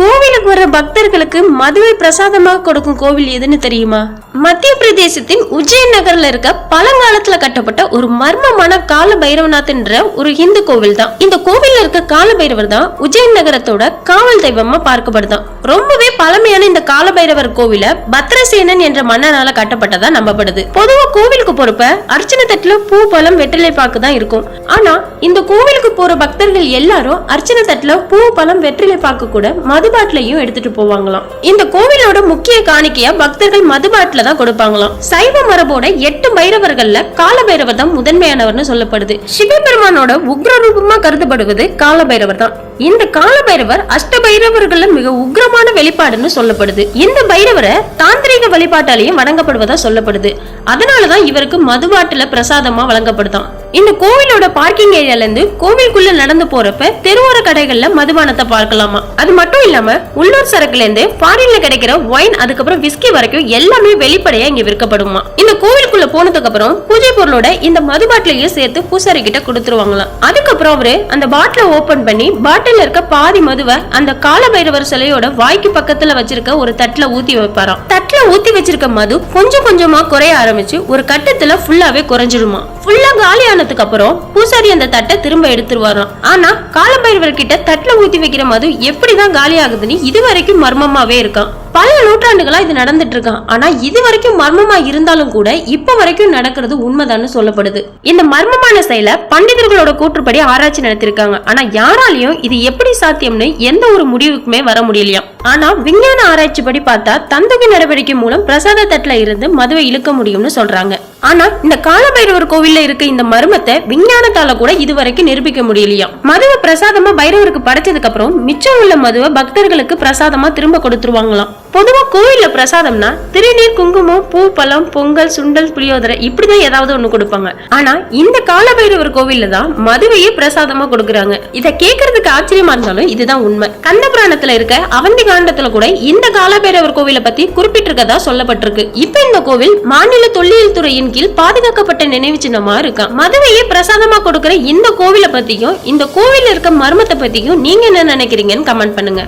கோவிலுக்கு வர பக்தர்களுக்கு மதுவை பிரசாதமாக கொடுக்கும் கோவில் எதுன்னு தெரியுமா? மத்திய பிரதேசத்தின் உஜ்ஜயன் நகர்ல இருக்க பழங்காலத்துல கட்டப்பட்ட ஒரு மர்மமான கால பைரவநாத்ன்ற ஒரு இந்து கோவில் தான் இந்த கோவில்ல இருக்க கால பைரவர் தான் உஜ்ஜயன் நகரத்தோட காவல் தெய்வமா பார்க்கப்படுதான். ரொம்பவே பழமையான இந்த கால பைரவர் கோவில பத்ரசேனன் என்ற மன்னனால கட்டப்பட்டதா நம்பப்படுது. பொதுவா கோவிலுக்கு போறப்ப அர்ச்சனை தட்டுல பூ பழம் வெற்றிலை பாக்கு தான் இருக்கும். ஆனா இந்த கோவிலுக்கு போற பக்தர்கள் எல்லாரும் அர்ச்சனை தட்டுல பூ பழம் வெற்றிலை பாக்கு கூட மதுபாட்டிலையும் எடுத்துட்டு போவாங்களாம். இந்த கோவிலோட முக்கிய காணிக்கையா பக்தர்கள் மதுபாட்டில தான் கொடுப்பாங்களாம். சைவ மரபோட எட்டு பைரவர்கள்ல கால பைரவர் தான் முதன்மையானவர்னு சொல்லப்படுது. சிவபெருமானோட உக்ர ரூபமா கருதப்படுவது கால பைரவர் தான். இந்த கால பைரவர் அஷ்ட பைரவர்கள்ல மிக உக்ரமான வெளிப்பாடுன்னு சொல்லப்படுது. இந்த பைரவரை தாந்திரிக வழிபாட்டாலையும் வணங்கப்படுவதா சொல்லப்படுது. அதனாலதான் இவருக்கு மதுபாட்டுல பிரசாதமா வழங்கப்படுதான். இந்த கோவிலோட பார்க்கிங் ஏரியால இருந்து கோவிலுக்குள்ள நடந்து போறப்ப தெருவோர கடைகள்ல மதுபானத்தை பார்க்கலாமா? அது மட்டும் இல்லாம உள்ளூர் சரக்குல இருந்து ஃபாரின்ல கிடைக்கிற ஒயின் அதுக்கப்புறம் விஸ்கி வரைக்கும் எல்லாமே வெளிப்படையா இங்க விற்கப்படுமா? இந்த கோவிலுக்குள்ள போனதுக்கு அப்புறம் பூஜை பொருளோட இந்த மது பாட்டிலையும் சேர்த்து பூசாரி கிட்ட கொடுத்துருவாங்களாம். அதுக்கப்புறம் அவரு அந்த பாட்டில ஓபன் பண்ணி பாட்டில இருக்க பாதி மதுவை அந்த கால பைரவர் சிலையோட வாய்க்கு பக்கத்துல வச்சிருக்க ஒரு தட்டுல ஊத்தி வைப்பாராம். தட்டுல ஊத்தி வச்சிருக்க மது கொஞ்சம் கொஞ்சமா குறைய ஆரம்பிச்சு ஒரு கட்டத்துல ஃபுல்லாவே குறைஞ்சிருமா ஃபுல்லா காலி ஆனதுக்கு அப்புறம் பூசாரி அந்த தட்டை திரும்ப எடுத்துருவாராம். ஆனா காலபைரவர் கிட்ட தட்டுல ஊத்தி வைக்கிற மது எப்படிதான் காலி ஆகுதுன்னு இது வரைக்கும் மர்மமாவே இருக்கான் பல நூற்றாண்டுகளா இது நடந்துட்டு இருக்கான் ஆனா இது வரைக்கும் மர்மமா இருந்தாலும் கூட இப்ப வரைக்கும் நடக்கிறது உண்மைதான்னு சொல்லப்படுது. இந்த மர்மமான செயலை பண்டிதர்களோட கூற்றுப்படி ஆராய்ச்சி நடத்திருக்காங்க. ஆனா யாராலையும் இது எப்படி சாத்தியம்னு எந்த ஒரு முடிவுக்குமே வர முடியலையாம். ஆனா விஞ்ஞான ஆராய்ச்சி படி பார்த்தா தந்தகி நடவடிக்கை மூலம் பிரசாத தட்டுல இருந்து மதுவை இழுக்க முடியும்னு சொல்றாங்க. ஆனா இந்த காலபைரவர் கோவில்ல இருக்க இந்த மர்மத்தை விஞ்ஞானத்தால கூட இதுவரைக்கும் நிரூபிக்க முடியலையா மதுவை பிரசாதமா பைரவருக்கு படைச்சதுக்கு அப்புறம் மிச்சம் உள்ள மதுவை பக்தர்களுக்கு பிரசாதமா திரும்ப கொடுத்துருவாங்களாம். பொதுவாக கோயிலில் பிரசாதம்னா திருநீர் குங்குமம் பூ பழம் பொங்கல் சுண்டல் புளியோதரை இப்படிதான் ஏதாவது ஒன்று கொடுப்பாங்க. ஆனா இந்த காலபைரவர் கோவில்ல தான் மதுவையே பிரசாதமா கொடுக்குறாங்க. இதை கேட்கறதுக்கு ஆச்சரியமா இருந்தாலும் இதுதான் உண்மை. கந்த புராணத்துல இருக்க அவந்தி காண்டத்துல கூட இந்த காலபைரவர் கோவிலை பத்தி குறிப்பிட்டிருக்கதா சொல்லப்பட்டிருக்கு. இப்ப இந்த கோவில் மாநில தொல்லியல் துறையின் கீழ் பாதுகாக்கப்பட்ட நினைவு சின்னமா இருக்கா? மதுவையே பிரசாதமா கொடுக்கிற இந்த கோவிலை பத்தியும் இந்த கோவிலில் இருக்க மர்மத்தை பத்தியும் நீங்க என்ன நினைக்கிறீங்கன்னு கமெண்ட் பண்ணுங்க.